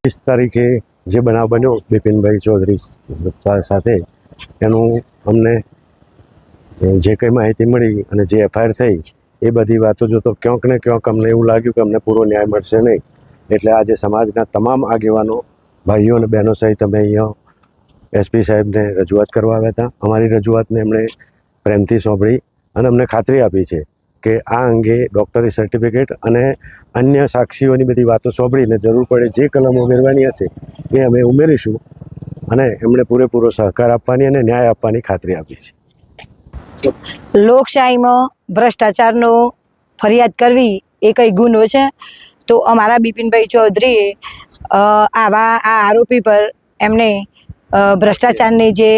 છવ્વીસ તારીખે જે બનાવ બન્યો બિપિનભાઈ ચૌધરી સાથે, એનું અમને જે કંઈ માહિતી મળી અને જે એફઆઈઆર થઈ, એ બધી વાતો જોતો ક્યાંક ને ક્યાંક અમને એવું લાગ્યું કે અમને પૂરો ન્યાય મળશે નહીં. એટલે આજે સમાજના તમામ આગેવાનો, ભાઈઓ અને બહેનો સહિત અમે અહીંયા એસપી સાહેબને રજૂઆત કરવા આવ્યા હતા. અમારી રજૂઆતને એમણે પ્રેમથી સાંભળી અને અમને ખાતરી આપી છે. કે આ અંગે ડૉક્ટરી સર્ટિફિકેટ અને અન્ય સાક્ષીઓની બધી વાતો સાંભળીને જરૂર પડે જે કલમો ઉમેરવાની હશે એ અમે ઉમેરીશું અને એમણે પૂરેપૂરો સહકાર આપવાની અને ન્યાય આપવાની ખાતરી આપી છે. લોકશાહીમાં ભ્રષ્ટાચારનો ફરિયાદ કરવી એ કંઈ ગુનો છે? તો અમારા બિપિનભાઈ ચૌધરીએ આવા આ આરોપી પર એમને ભ્રષ્ટાચારની જે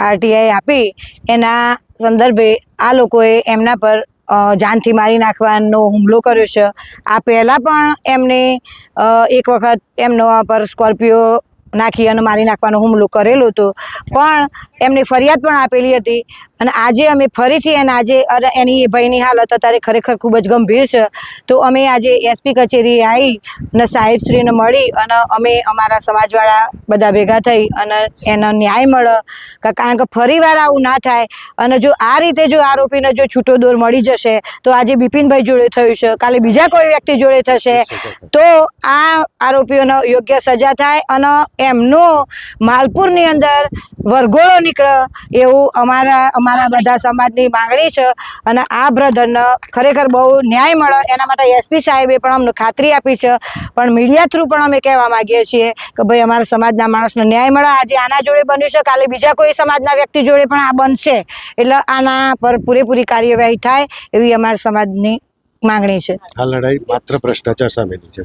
આરટીઆઈ આપી, એના સંદર્ભે આ લોકોએ એમના પર જાનથી મારી નાખવાનો હુમલો કર્યો છે. આ પહેલાં પણ એમને એક વખત એમનો પર સ્કોર્પિયો નાખી અને મારી નાખવાનો હુમલો કરેલો હતો. પણ એમને ફરિયાદ પણ આપેલી હતી. અને આજે અમે ફરીથી એને આજે એની એ ભાઈની હાલત અત્યારે ખરેખર ખૂબ જ ગંભીર છે. તો અમે આજે એસપી કચેરી આવી અને સાહેબશ્રીને મળી અને અમે અમારા સમાજવાળા બધા ભેગા થઈ અને એનો ન્યાય મળે. કારણ કે ફરીવાર આવું ના થાય અને જો આ રીતે જો આરોપીને જો છૂટો દોર મળી જશે તો આજે બિપિનભાઈ જોડે થયું છે. કાલે બીજા કોઈ વ્યક્તિ જોડે થશે તો આ આરોપીઓનો યોગ્ય સજા થાય અને એમનો માલપુરની અંદર વરઘોડો નીકળે એવું અમારા અમારા બધા સમાજની માંગણી છે. અને આ બ્રધરને ખરેખર બહુ ન્યાય મળે. એના માટે એસપી સાહેબે પણ અમને ખાતરી આપી છે. પણ મીડિયા થ્રુ પણ અમે કહેવા માંગીએ છીએ કે ભાઈ અમારા સમાજના માણસને ન્યાય મળે. આજે આના જોડે બન્યું છે. કાલે બીજા કોઈ સમાજના વ્યક્તિ જોડે પણ આ બનશે. એટલે આના પર પૂરેપૂરી કાર્યવાહી થાય એવી અમારા સમાજની માંગણી છે. આ લડાઈ માત્ર ભ્રષ્ટાચાર સામેની છે.